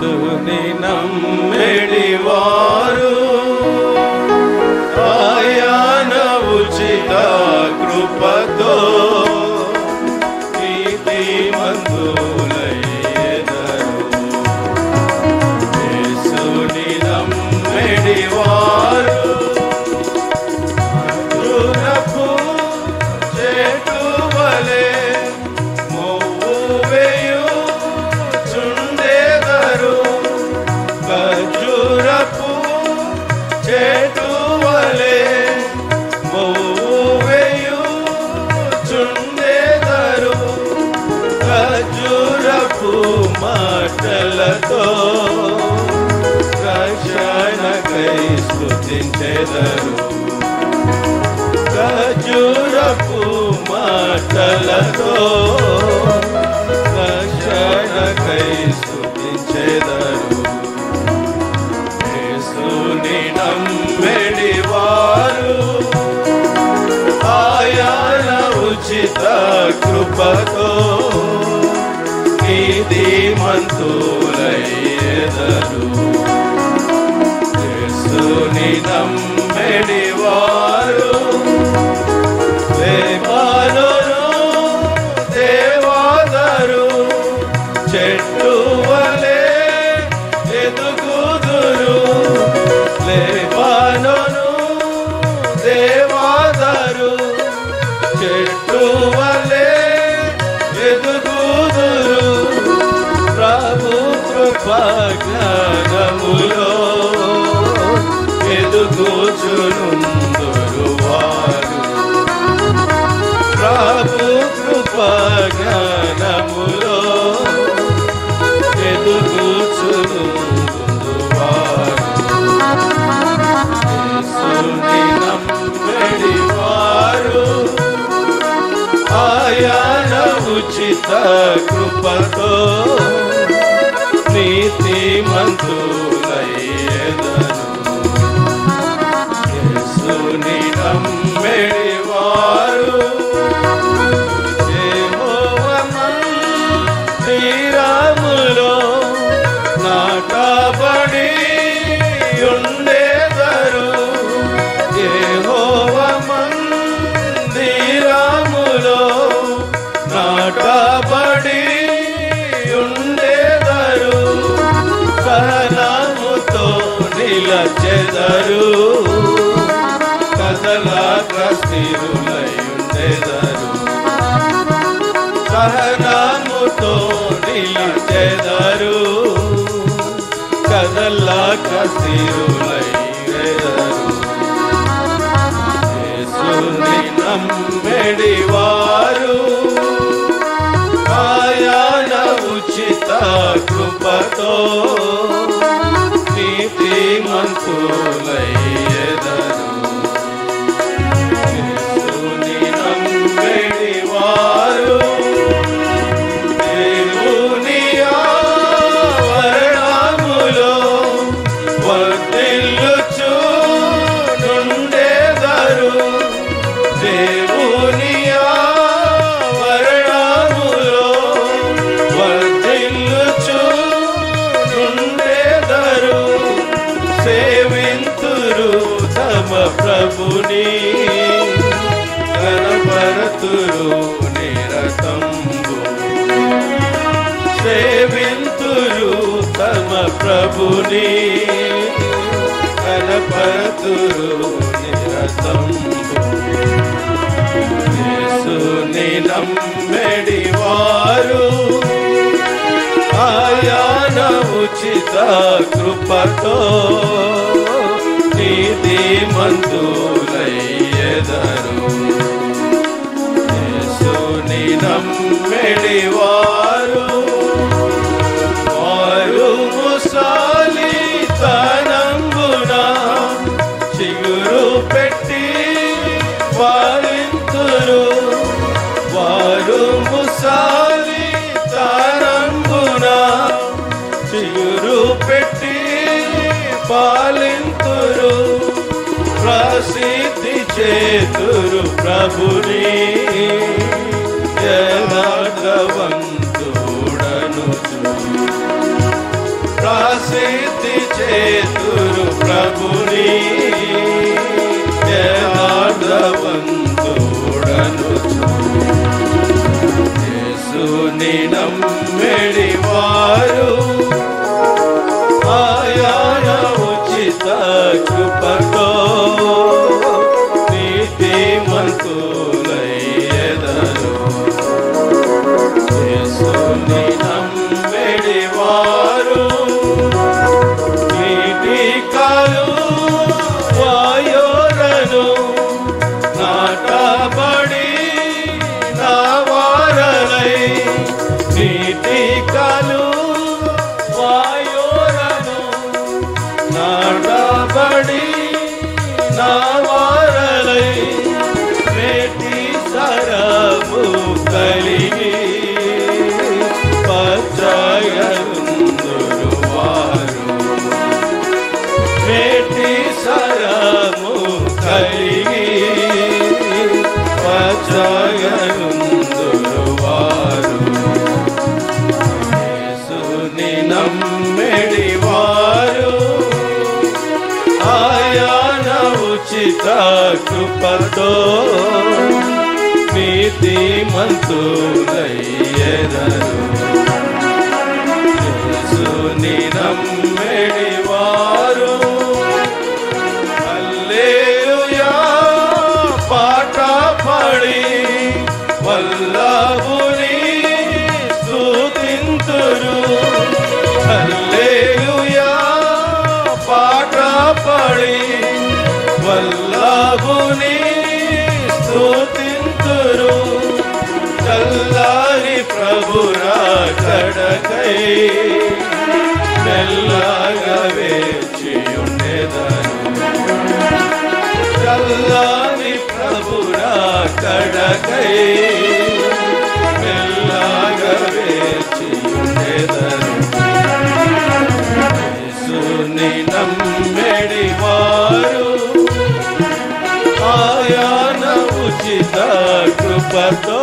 యేసుని నమ్మెడివారు ఆయన ఉచిత కృపతో నీతి మందులయ్యెదరు నమ్మెడి వారు మాటలతో రక్షణకై స్థుతించెదరు ఖర్జూరపు మాటలతో రక్షణకై స్తుతించెదరు యేసుని నమ్మెడివారు ఆయన ఉచిత కృపతో నీతి యేసుని నమ్మెడివారు కృపా ఎదుగుచునుందురు వారు. ప్రభు కృపా ఎదుగుచునుందురు వారు. యేసుని ఉచిత కృపతో ಶ್ರೀಮಂತೂ నిలచెదరు కదలాక స్థిరులై సహనముతో నిలచెదరు కదలాక స్థిరులై యేసుని నమ్మెడి వారు ఉచిత కృపతో பூலை ప్రభుని కనపరతురు నిరతంబు సేవింతురు తమ ప్రభుని కనపరతురు నిరతంబు యేసుని నమ్మెడి వారు ఆయన ఉచిత కృపతో నీతి యేసుని నమ్మెడి వారు వారు ముసాలి తనంబున చిగురు పెట్టి వారింతురు. వారు ముసాలి తనంబున చిగురు పెట్టి పాలింతురు. ప్రసిద్ధి చేతురు ప్రభుని. యథార్థవంతుడను ప్రసిద్ధి చేతురు ప్రభుని. యథార్థవంతుడను యేసుని నమ్మెడి నమ్మెడి వారు ఆయన ఉచిత కృపతో నీతి ప్రభురా కడకై మెల్లగా వేచియుండెదను. చల్లారి ప్రభురా కడకై మెల్లగా వేచియుండెదను. యేసుని నమ్మెడి వారు ఆయన ఉచిత కృపతో